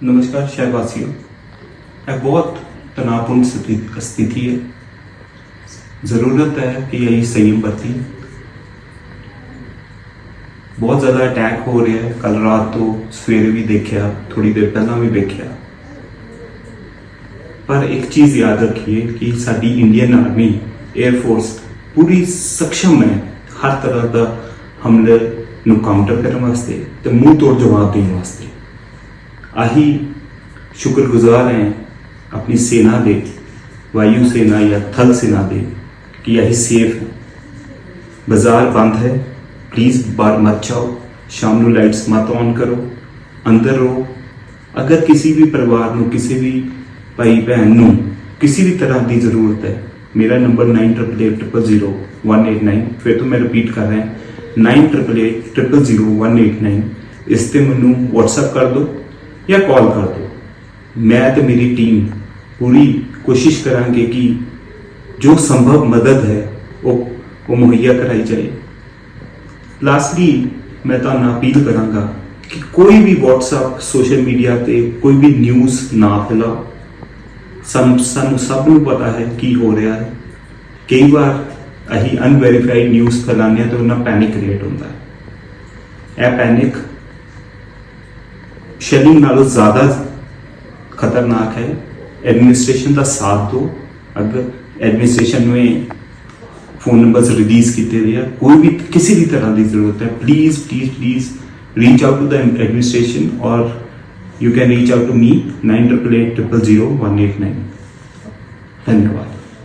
ਨਮਸਕਾਰ ਸ਼ਹਿਰ ਵਾਸੀਓ ਇਹ ਬਹੁਤ ਤਣਾਅਪੂਰਨ ਸਥਿਤੀ ਹੈ ਜ਼ਰੂਰਤ है कि यही संयम बरती। ਬਹੁਤ ਜ਼ਿਆਦਾ ਅਟੈਕ ਹੋ ਰਿਹਾ ਹੈ ਕੱਲ ਰਾਤ ਤੋਂ ਸਵੇਰੇ ਵੀ ਦੇਖਿਆ ਥੋੜੀ ਦੇਰ ਪਹਿਲਾਂ ਵੀ ਵੇਖਿਆ ਪਰ ਇੱਕ ਚੀਜ਼ ਯਾਦ ਰੱਖੀਏ ਕਿ ਸਾਡੀ ਇੰਡੀਅਨ ਆਰਮੀ 에ਅਰ ਫੋਰਸ ਪੂਰੀ ਸક્ષਮ ਹੈ ਹਰ ਤਰ੍ਹਾਂ ਦਾ ਹਮਲੇ ਨੂੰ ਕਾਊਂਟਰ ਕਰਨ ਵਾਸਤੇ ਤੇ ਮੂੰਹ ਤੋੜ ਜਵਾਬ ਦੇਣ ਵਾਸਤੇ ਆਹੀ ਸ਼ੁਕਰਗੁਜ਼ਾਰ ਹੈ ਆਪਣੀ ਸੈਨਾ ਦੇ ਵਾਯੂ ਸੈਨਾ ਜਾਂ ਥਲ ਸੈਨਾ ਦੇ ਕਿ ਆਹੀ ਸੇਫ ਹੈ ਬਾਜ਼ਾਰ ਬੰਦ ਹੈ ਪਲੀਜ਼ ਬਾਹਰ ਮਤ ਜਾਓ ਸ਼ਾਮ ਨੂੰ ਲਾਈਟਸ ਮਤ ਔਨ ਕਰੋ ਅੰਦਰ ਰਹੋ ਅਗਰ ਕਿਸੇ ਵੀ ਪਰਿਵਾਰ ਨੂੰ ਕਿਸੇ ਵੀ ਭਾਈ ਭੈਣ ਨੂੰ ਕਿਸੇ ਵੀ ਤਰ੍ਹਾਂ ਦੀ ਜ਼ਰੂਰਤ ਹੈ ਮੇਰਾ ਨੰਬਰ 98800189 ਫਿਰ ਤੋਂ ਮੈਂ ਰਿਪੀਟ ਕਰ ਰਿਹਾ 98800189 ਇਸ ਤੇ ਮੈਨੂੰ WhatsApp ਕਰ ਦਿਓ ਜਾਂ ਕਾਲ ਕਰ ਦਿਓ। ਮੈਂ ਤੇ ਮੇਰੀ ਟੀਮ ਪੂਰੀ ਕੋਸ਼ਿਸ਼ ਕਰਾਂਗੇ ਕਿ ਜੋ ਸੰਭਵ ਮਦਦ ਹੈ, ਉਹ ਉਹ ਮੁਹੱਈਆ ਕਰਾਈ ਜਾਏ। ਲਾਸਟਲੀ ਮੈਂ ਤੁਹਾਨੂੰ ਅਪੀਲ ਕਰਾਂਗਾ ਕਿ ਕੋਈ ਵੀ WhatsApp ਸੋਸ਼ਲ ਮੀਡੀਆ ਤੇ ਕੋਈ ਵੀ ਨਿਊਜ਼ ਨਾ ਫੈਲਾਓ। ਸਾਨੂੰ ਸਾਨੂੰ ਸਭ ਨੂੰ ਪਤਾ ਹੈ ਕੀ ਹੋ ਰਿਹਾ ਹੈ। ਕਈ ਵਾਰ ਅਸੀਂ ਅਨਵੈਰੀਫਾਈਡ ਨਿਊਜ਼ ਫੈਲਾਉਂਦੇ ਹਾਂ ਤਾਂ ਉਹਨਾਂ ਪੈਨਿਕ ਕ੍ਰੀਏਟ ਹੁੰਦਾ ਹੈ। ਇਹ ਪੈਨਿਕ ਸ਼ੈਲਿੰਗ ਨਾਲੋਂ ਜ਼ਿਆਦਾ ਖਤਰਨਾਕ ਹੈ ਐਡਮਿਨਿਸਟ੍ਰੇਸ਼ਨ ਦਾ ਸਾਥ ਦਿਓ ਅਗਰ ਐਡਮਿਨਿਸਟ੍ਰੇਸ਼ਨ ਨੇ ਫੋਨ ਨੰਬਰਸ ਰਿਲੀਜ਼ ਕੀਤੇ ਹੋਏ ਆ ਕੋਈ ਵੀ ਕਿਸੇ ਵੀ ਤਰ੍ਹਾਂ ਦੀ ਜ਼ਰੂਰਤ ਹੈ please please please reach out to the administration ਔਰ you can reach out to me 98800189 धन्यवाद